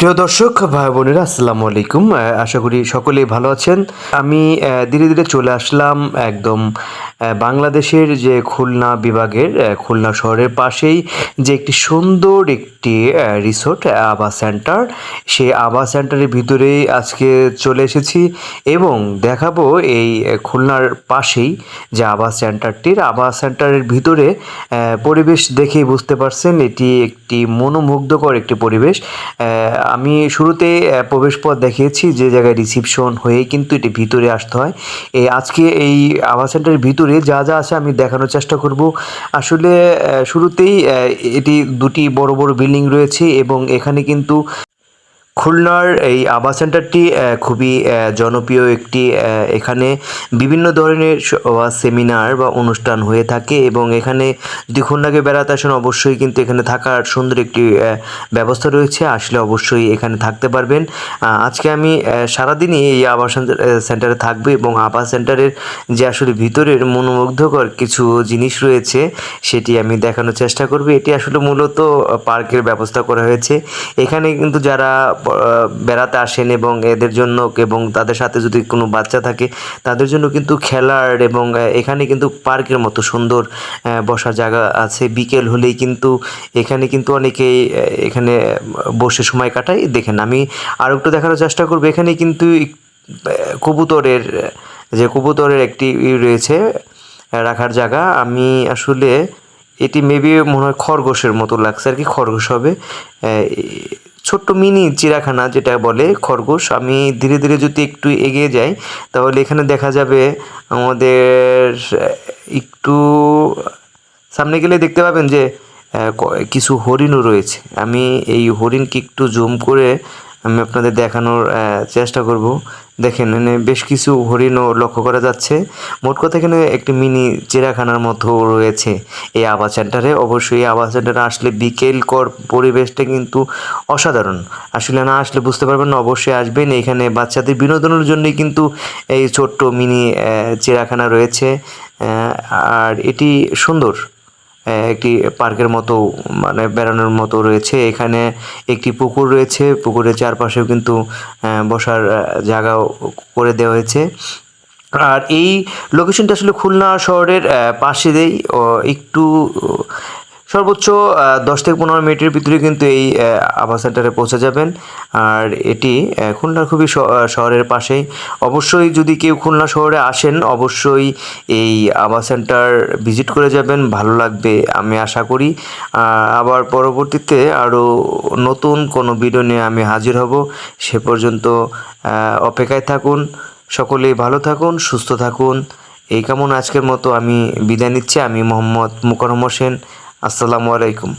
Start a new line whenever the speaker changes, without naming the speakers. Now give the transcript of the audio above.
প্রিয় দর্শক, ভাই বোনেরা, আসসালামু আলাইকুম। আশা করি সকলেই ভালো আছেন। আমি ধীরে ধীরে চলে আসলাম একদম বাংলাদেশের যে খুলনা বিভাগের খুলনা শহরের পাশেই যে একটি সুন্দর একটি রিসোর্ট আবা সেন্টার সেই আবা সেন্টারের ভিতরেই আজকে চলে এসেছি এবং দেখাবো এই খুলনার পাশেই যে আবা সেন্টারটির আবা সেন্টারের ভিতরে পরিবেশ দেখেই বুঝতে পারছেন এটি একটি মনোমুগ্ধকর একটি পরিবেশ। আমি শুরুতে আহ, প্রবেশপথ দেখিয়েছি যে জায়গায় রিসিপশন হয়ে কিন্তু এটি ভিতরে আসতে হয়। এই আজকে এই আবাস সেন্টারের ভিতরে যা যা আছে আমি দেখানোর চেষ্টা করব। আসলে শুরুতেই এটি দুটি বড় বড় বিল্ডিং রয়েছে এবং এখানে কিন্তু খুলনার এই আবাস সেন্টারটি খুবই জনপ্রিয় একটি এখানে বিভিন্ন ধরনের সেমিনার বা অনুষ্ঠান হয়ে থাকে এবং এখানে যদি খুলনাকে বেড়াতে আসেন অবশ্যই কিন্তু এখানে থাকার সুন্দর একটি ব্যবস্থা রয়েছে। আসলে অবশ্যই এখানে থাকতে পারবেন। আজকে আমি সারাদিনই এই আবাস সেন্টারে থাকব এবং আবাস সেন্টারের যে আসলে ভিতরের মনোমুগ্ধকর কিছু জিনিস রয়েছে, সেটি আমি দেখানোর চেষ্টা করব। এটি আসলে মূলত পার্কের ব্যবস্থা করা হয়েছে। এখানে কিন্তু যারা বেড়াতে আসেন এবং এদের জন্য এবং তাদের সাথে যদি কোনো বাচ্চা থাকে, তাদের জন্য কিন্তু খেলার এবং এখানে কিন্তু পার্কের মতো সুন্দর বসার জায়গা আছে। বিকেল হলেই কিন্তু এখানে কিন্তু অনেকেই এখানে বসে সময় কাটায়। দেখেন, আমি আর একটু দেখানোর চেষ্টা করব। এখানে কিন্তু কবুতরের, যে কবুতরের একটি রয়েছে রাখার জায়গা। আমি আসলে এটি মেবি মনে হয় খরগোশের মতো লাগছে আর কি, খরগোশ হবে। ছোট্ট মিনি চিড়াখানা যেটা বলে খরগোশ, আমি ধীরে ধীরে যদি একটু এগিয়ে যাই, তাহলে এখানে দেখা যাবে আমাদের, একটু সামনে গেলে দেখতে পাবেন যে কিছু হরিণও রয়েছে। আমি এই হরিণকে একটু জুম করে আমি আপনাদের দেখানোর চেষ্টা করব। দেখেন এখানে বেশ কিছু হরিণও লক্ষ্য করা যাচ্ছে। মোট কথা এখানে একটি মিনি চিড়িয়াখানার মতো রয়েছে। এই আবাস সেন্টারে অবশ্যই আবাস সেন্টারে আসলে বিকেল কর পরিবেশটা কিন্তু অসাধারণ। আসলে না আসলে বুঝতে পারবেন না, অবশ্যই আসবেন। এখানে বাচ্চাদের বিনোদনের জন্যই কিন্তু এই ছোট্ট মিনি চিড়িয়াখানা রয়েছে। আর এটি সুন্দর। একটি পার্কের মতো মানে বেড়ানোর মতো রয়েছে। এখানে একটি পুকুর রয়েছে। পুকুরের চারপাশেও কিন্তু বসার জায়গাও করে দেওয়া হয়েছে। আর এই লোকেশনটা আসলে খুলনা শহরের পাশে দেই একটু সর্বোচ্চ দশ থেকে পনেরো মিনিটের ভিতরে কিন্তু এই আবাস সেন্টারে পৌঁছে যাবেন। আর এটি আহ, খুলনার খুবই শহরের পাশেই অবশ্যই যদি কেউ খুলনা শহরে আসেন অবশ্যই এই আবাস সেন্টার ভিজিট করে যাবেন। ভালো লাগবে আমি আশা করি। আবার পরবর্তীতে আরও নতুন কোনো ভিডিও নিয়ে আমি হাজির হব। সে পর্যন্ত অপেক্ষায় থাকুন। সকলেই ভালো থাকুন সুস্থ থাকুন। এই কেমন আজকের মতো আমি বিদায় নিচ্ছি। আমি মোহাম্মদ মুকরম হোসেন। আসসালামু আলাইকুম।